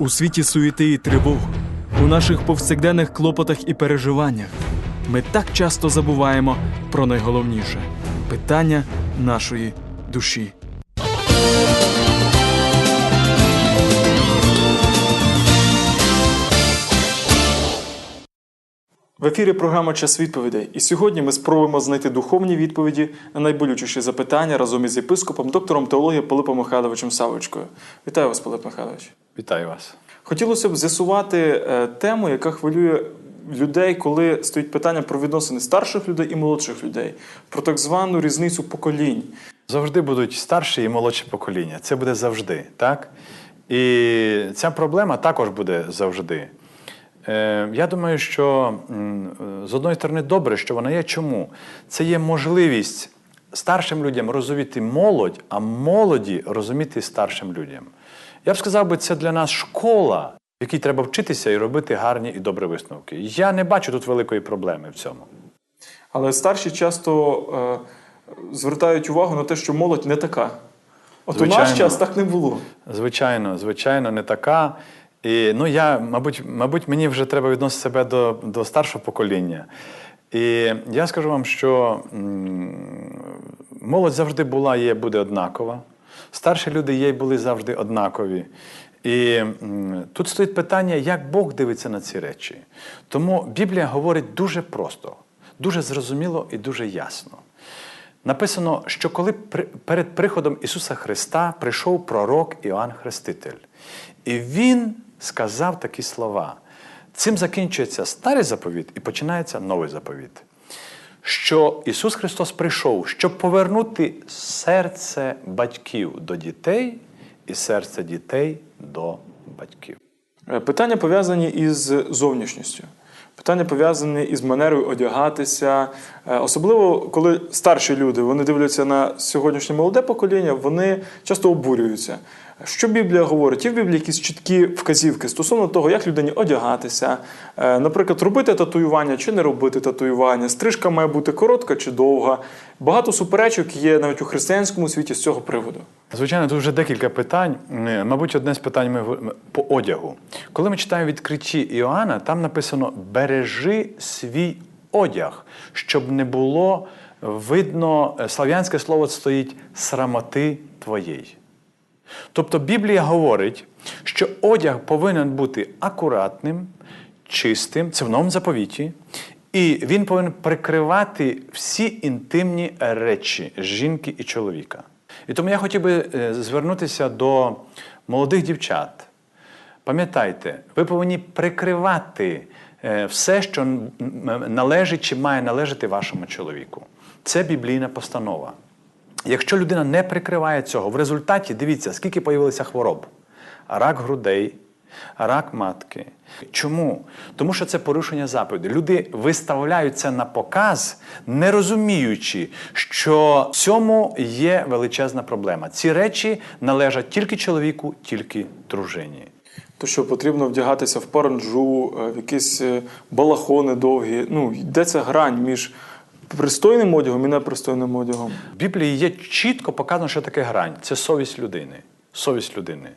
У світі суєти і тривог, у наших повсякденних клопотах і переживаннях ми так часто забуваємо про найголовніше питання нашої душі. В ефірі програма Час відповідей. І сьогодні ми спробуємо знайти духовні відповіді на найболючіші запитання разом із єпископом, доктором теології Пилипом Михайловичем Савочкою. Вітаю вас, Пилип Михайлович. Вітаю вас. Хотілося б з'ясувати е, тему, яка хвилює людей, коли стоїть питання про відносини старших людей і молодших людей, про так звану різницю поколінь. Завжди будуть старші і молодші покоління. Це буде завжди, так? І ця проблема також буде завжди. Е, Я думаю, що е, з одної сторони добре, що вона є. Чому? Це є можливість старшим людям розуміти молодь, а молоді розуміти старшим людям. Я б сказав би, це для нас школа, в якій треба вчитися і робити гарні і добрі висновки. Я не бачу тут великої проблеми в цьому. Але старші часто е, звертають увагу на те, що молодь не така. От у наш час так не було. Звичайно, звичайно, не така. І ну, я, мабуть, мабуть, мені вже треба відносити себе до, до старшого покоління. І я скажу вам, що молодь завжди була, є, буде однакова. Старші люди є і були завжди однакові. І тут стоїть питання, як Бог дивиться на ці речі. Тому Біблія говорить дуже просто, дуже зрозуміло і дуже ясно. Написано, що коли перед приходом Ісуса Христа прийшов пророк Іоанн Хреститель, і він сказав такі слова. Цим закінчується старий заповіт і починається новий заповіт. Що Ісус Христос прийшов, щоб повернути серце батьків до дітей і серце дітей до батьків. Е, Питання пов'язані із зовнішністю. Питання пов'язані із манерою одягатися. Е, Особливо, коли старші люди вони дивляться на сьогоднішнє молоде покоління, вони часто обурюються. Що Біблія говорить? Є в Біблії якісь чіткі вказівки стосовно того, як людині одягатися, Е, наприклад, робити татуювання чи не робити татуювання, стрижка має бути коротка чи довга. Багато суперечок є навіть у християнському світі з цього приводу. Звичайно, тут вже декілька питань. Мабуть, одне з питань ми по одягу. Коли ми читаємо відкритті Іоанна, там написано бережи свій одяг, щоб не було видно, е, слав'янське слово стоїть срамоти твоєї. Тобто Біблія говорить, що одяг повинен бути акуратним, чистим, це в новому заповіті, і він повинен прикривати всі інтимні речі жінки і чоловіка. І тому я хотів би е, звернутися до молодих дівчат. Пам'ятайте, ви повинні прикривати е, все, що належить чи має належати вашому чоловіку. Це біблійна постанова. Якщо людина не прикриває цього, в результаті дивіться, скільки появилося хвороб: рак грудей, рак матки. Чому? Тому що це порушення заповіді. Люди виставляють це на показ, не розуміючи, що в цьому є величезна проблема. Ці речі належать тільки чоловіку, тільки дружині. То що потрібно вдягатися в паранджу, е, в якісь е, балахони довгі. Ну, йдеться грань між пристойним одягом і непристойним одягом. В Біблії є чітко показано, що таке грань. Це совість людини. Совість людини.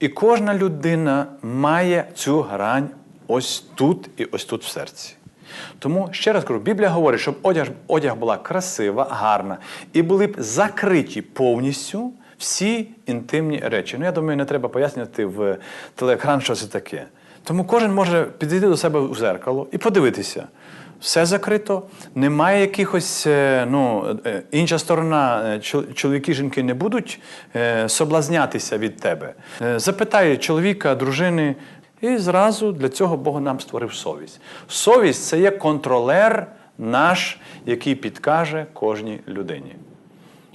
І кожна людина має цю грань ось тут і ось тут в серці. Тому ще раз кажу, Біблія говорить, щоб одяг, одяг була красива, гарна, і були б закриті повністю всі інтимні речі. Ну, я думаю, не треба пояснювати в телеекран, що це таке. Тому кожен може підійти до себе у зеркало і подивитися. Все закрито, немає якихось, е, ну, е, інша сторона, е, чол- чоловіки, жінки не будуть соблазнятися від тебе. Запитай чоловіка, дружини, і зразу для цього Бог нам створив совість. Совість це є контролер наш, який підкаже кожній людині.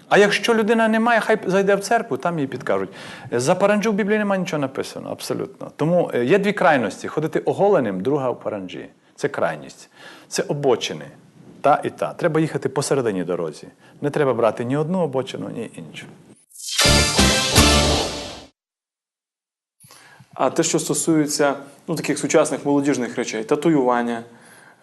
А якщо людина не має, хай зайде в церкву, там їй підкажуть. За паранджу в Біблії немає нічого написано, абсолютно. Тому є дві крайності: ходити оголеним, друга в паранджі. Це крайність. Це обочини. Та і та. Треба їхати посередині дорозі. Не треба брати ні одну обочину, ні іншу. А те, що стосується ну, таких сучасних молодіжних речей, татуювання,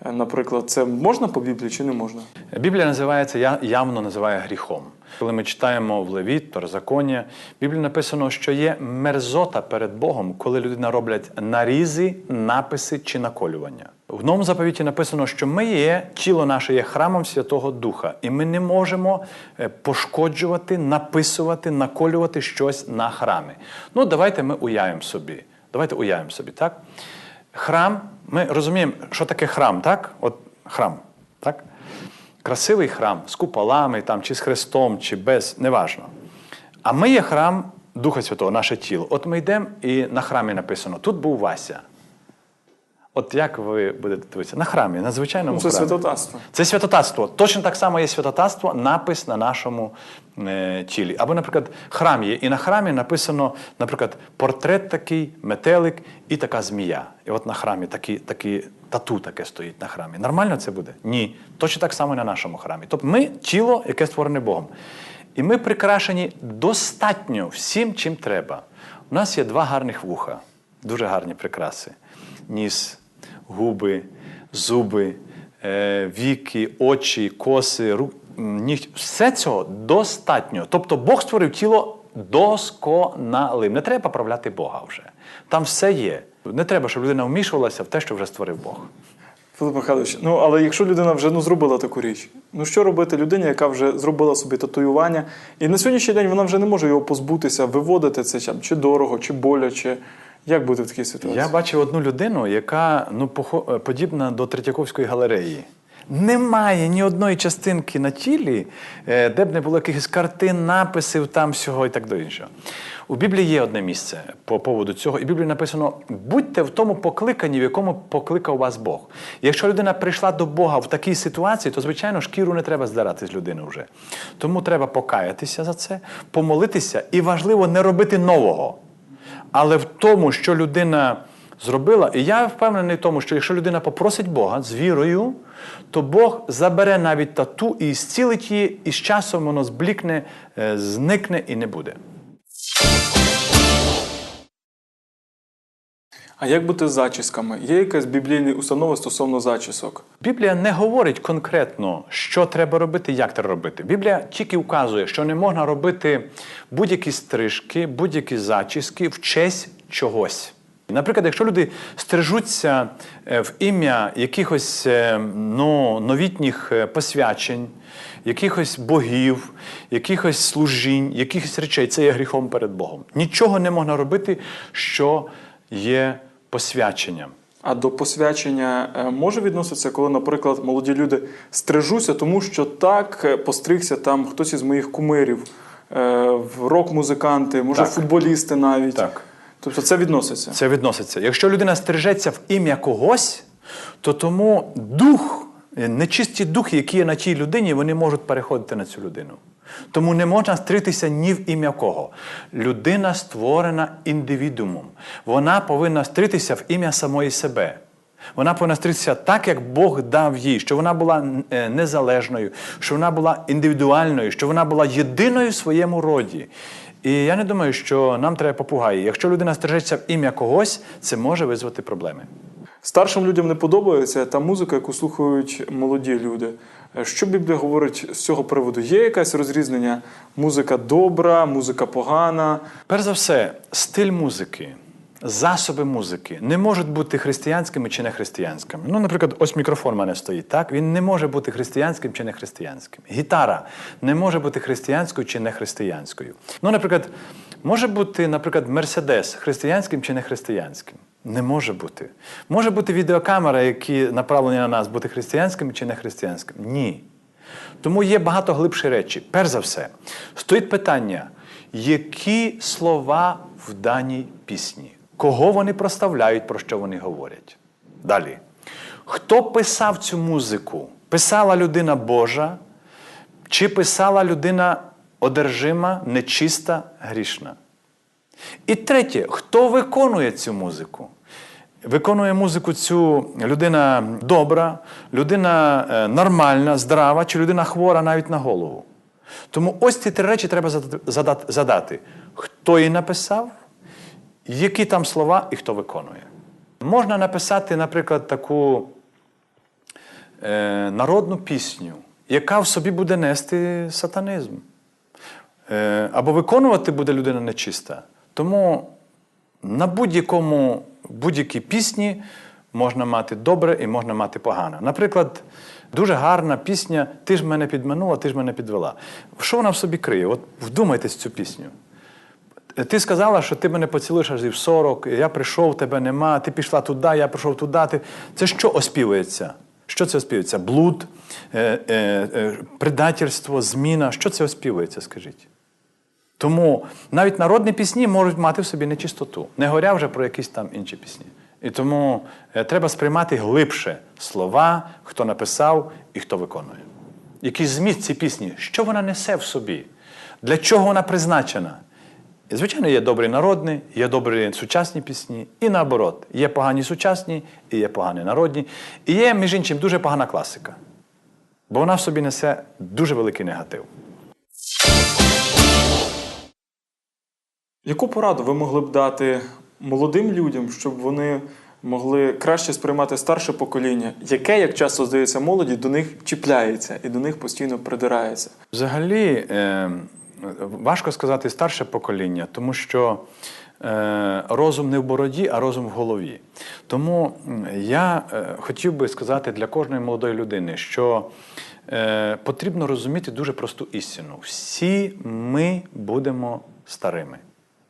Наприклад, це можна по Біблії чи не можна? Біблія називається я- явно називає гріхом. Коли ми читаємо в Левіт, Второзаконня, в Біблії написано, що є мерзота перед Богом, коли людина роблять нарізи, написи чи наколювання. В новому заповіті написано, що ми є, тіло наше є храмом Святого Духа, і ми не можемо е, пошкоджувати, написувати, наколювати щось на храмі. Ну, давайте ми уявимо собі. Давайте уявимо собі, так? Храм, ми розуміємо, що таке храм, так? От храм, так? Красивий храм з куполами, там, чи з хрестом, чи без, неважно. А ми є храм Духа Святого, наше тіло. От ми йдемо і на храмі написано: тут був Вася. От як ви будете дивитися? На храмі, на звичайному Ну, це храмі. святотатство. Це святотатство. Точно так само є святотатство, напис на нашому е, тілі. Або, наприклад, храм є, і на храмі написано, наприклад, портрет такий, метелик і така змія. І от на храмі такі, такі тату таке стоїть на храмі. Нормально це буде? Ні. Точно так само і на нашому храмі. Тобто ми тіло, яке створене Богом. І ми прикрашені достатньо всім, чим треба. У нас є два гарних вуха, дуже гарні прикраси. Ніс, губи, зуби, е, віки, очі, коси, рук, нігті. Все цього достатньо. Тобто Бог створив тіло досконалим. Не треба поправляти Бога вже. Там все є. Не треба, щоб людина вмішувалася в те, що вже створив Бог. Филип Михайлович, ну але якщо людина вже ну, зробила таку річ, ну що робити людині, яка вже зробила собі татуювання, і на сьогоднішній день вона вже не може його позбутися, виводити це чи дорого, чи боляче. Як бути в такій ситуації? Я бачив одну людину, яка ну, е, подібна до Третьяковської галереї. Немає ні одної частинки на тілі, е, де б не було якихось картин, написів там всього і так до іншого. У Біблії є одне місце по поводу цього, і в Біблії написано: будьте в тому покликанні, в якому покликав вас Бог. Якщо людина прийшла до Бога в такій ситуації, то звичайно шкіру не треба здирати з людини вже. Тому треба покаятися за це, помолитися, і важливо не робити нового. Але в тому, що людина зробила, і я впевнений в тому, що якщо людина попросить Бога з вірою, то Бог забере навіть тату і зцілить її, і з часом воно зблікне, е, зникне і не буде. А як бути з зачісками? Є якась біблійна установа стосовно зачісок? Біблія не говорить конкретно, що треба робити, як треба робити. Біблія тільки вказує, що не можна робити будь-які стрижки, будь-які зачіски в честь чогось. Наприклад, якщо люди стрижуться е, в ім'я якихось е, ну, новітніх е, посвячень, якихось богів, якихось служінь, якихось речей, це є гріхом перед Богом. Нічого не можна робити, що є посвяченням. А до посвячення е, може відноситися, коли, наприклад, молоді люди стрижуться, тому що так е, постригся там хтось із моїх кумирів, е, рок-музиканти, може, Так. футболісти навіть. Так. Тобто це відноситься. Це відноситься. Якщо людина стрижеться в ім'я когось, то тому дух, нечисті духи, які є на тій людині, вони можуть переходити на цю людину. Тому не можна стритися ні в ім'я кого. Людина створена індивідуумом. Вона повинна стритися в ім'я самої себе. Вона повинна стритися так, як Бог дав їй, що вона була е, незалежною, що вона була індивідуальною, що вона була єдиною в своєму роді. І я не думаю, що нам треба попугаї. Якщо людина стрижеться в ім'я когось, це може визвати проблеми. Старшим людям не подобається та музика, яку слухають молоді люди. Що Біблія говорить з цього приводу? Є якесь розрізнення? Музика добра, музика погана. Перш за все, стиль музики, засоби музики не можуть бути християнськими чи не християнськими. Ну, наприклад, ось мікрофон в мене стоїть, так? Він не може бути християнським чи не християнським. Гітара не може бути християнською чи не християнською. Ну, наприклад, може бути, наприклад, Мерседес християнським чи не християнським. Не може бути. Може бути відеокамера, які направлені на нас, бути християнськими чи не християнськими. Ні. Тому є багато глибші речі. Перш за все, стоїть питання, які слова в даній пісні, кого вони проставляють, про що вони говорять. Далі. Хто писав цю музику? Писала людина Божа, чи писала людина одержима, нечиста, грішна? І третє, хто виконує цю музику? Виконує музику цю людина добра, людина е, нормальна, здрава, чи людина хвора навіть на голову. Тому ось ці три речі треба задати-. Хто її написав, які там слова і хто виконує. Можна написати, наприклад, таку е, народну пісню, яка в собі буде нести сатанізм. Е, або виконувати буде людина нечиста. Тому на будь-якому будь-якій пісні можна мати добре і можна мати погане. Наприклад, дуже гарна пісня Ти ж мене підманула, ти ж мене підвела. Що вона в собі криє? От вдумайтесь цю пісню. Ти сказала, що ти мене поцілуєш аж в 40, я прийшов, тебе нема, ти пішла туди, я прийшов туди. Ти... Це що оспівується? Що це оспівується? Блуд, е, е, е, предательство, зміна. Що це оспівується, скажіть? Тому навіть народні пісні можуть мати в собі нечистоту, не говоря вже про якісь там інші пісні. І тому е, треба сприймати глибше слова, хто написав і хто виконує. Який зміст цієї пісні, що вона несе в собі, для чого вона призначена. І, звичайно, є добрі народні, є добрі сучасні пісні, і наоборот, є погані сучасні, і є погані народні, і є, між іншим, дуже погана класика. Бо вона в собі несе дуже великий негатив. Яку пораду ви могли б дати молодим людям, щоб вони могли краще сприймати старше покоління, яке, як часто здається, молоді до них чіпляється і до них постійно придирається? Взагалі, е, важко сказати старше покоління, тому що е, розум не в бороді, а розум в голові. Тому я е, хотів би сказати для кожної молодої людини, що потрібно розуміти дуже просту істину. Всі ми будемо старими,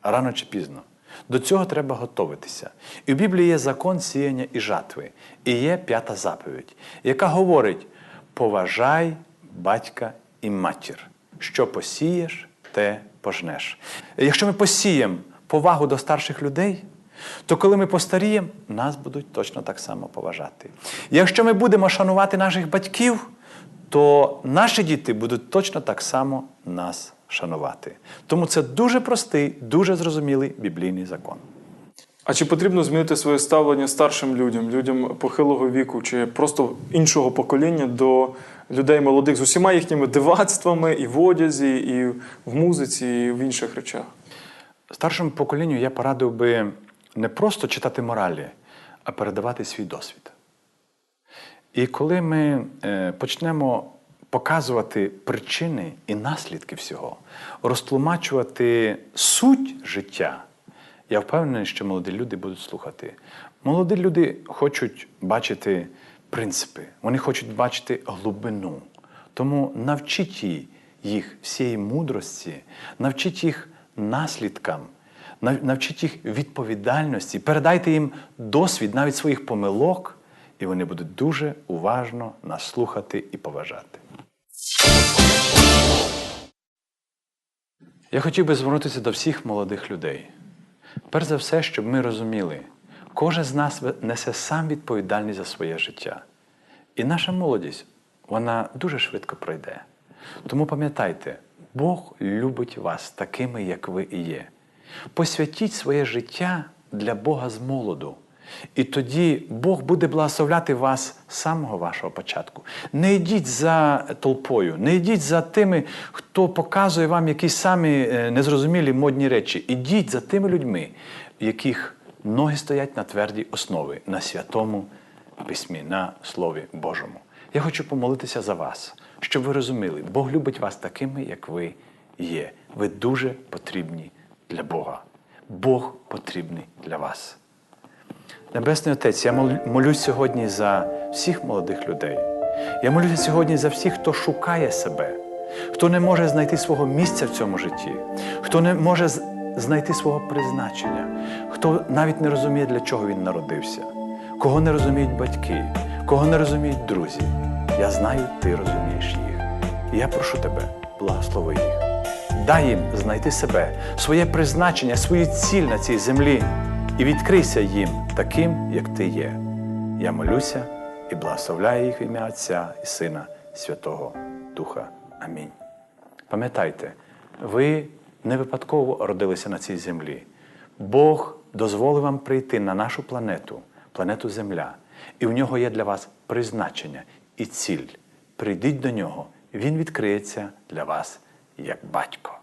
рано чи пізно. До цього треба готуватися. І в Біблії є закон сіяння і жатви, і є п'ята заповідь, яка говорить: поважай батька і матір. Що посієш, те пожнеш. Якщо ми посіємо повагу до старших людей, то коли ми постаріємо, нас будуть точно так само поважати. Якщо ми будемо шанувати наших батьків, то наші діти будуть точно так само нас шанувати. Тому це дуже простий, дуже зрозумілий біблійний закон. А чи потрібно змінити своє ставлення старшим людям, людям похилого віку, чи просто іншого покоління до людей молодих з усіма їхніми дивацтвами і в одязі, і в музиці, і в інших речах? Старшому поколінню я порадив би не просто читати моралі, а передавати свій досвід. І коли ми е, почнемо показувати причини і наслідки всього, розтлумачувати суть життя, я впевнений, що молоді люди будуть слухати. Молоді люди хочуть бачити принципи, вони хочуть бачити глибину. Тому навчіть їх всієї мудрості, навчіть їх наслідкам, навчіть їх відповідальності, передайте їм досвід навіть своїх помилок, і вони будуть дуже уважно нас слухати і поважати. Я хотів би звернутися до всіх молодих людей. Перш за все, щоб ми розуміли, кожен з нас несе сам відповідальність за своє життя. І наша молодість, вона дуже швидко пройде. Тому пам'ятайте, Бог любить вас такими, як ви і є. Посвятіть своє життя для Бога з молоду. І тоді Бог буде благословляти вас з самого вашого початку. Не йдіть за толпою, не йдіть за тими, хто показує вам якісь самі е, незрозумілі модні речі. Ідіть за тими людьми, яких ноги стоять на твердій основі, на святому письмі, на Слові Божому. Я хочу помолитися за вас, щоб ви розуміли, Бог любить вас такими, як ви є. Ви дуже потрібні для Бога. Бог потрібний для вас. Небесний Отець, я молюсь сьогодні за всіх молодих людей. Я молюся сьогодні за всіх, хто шукає себе, хто не може знайти свого місця в цьому житті, хто не може знайти свого призначення, хто навіть не розуміє, для чого він народився, кого не розуміють батьки, кого не розуміють друзі. Я знаю, ти розумієш їх. І я прошу тебе, благослови їх. Дай їм знайти себе, своє призначення, свою ціль на цій землі і відкрийся їм таким, як ти є. Я молюся і благословляю їх в ім'я Отця і Сина і Святого Духа. Амінь. Пам'ятайте, ви не випадково родилися на цій землі. Бог дозволив вам прийти на нашу планету, планету Земля, і в нього є для вас призначення і ціль. Прийдіть до нього, він відкриється для вас як батько.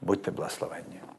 Будьте благословенні.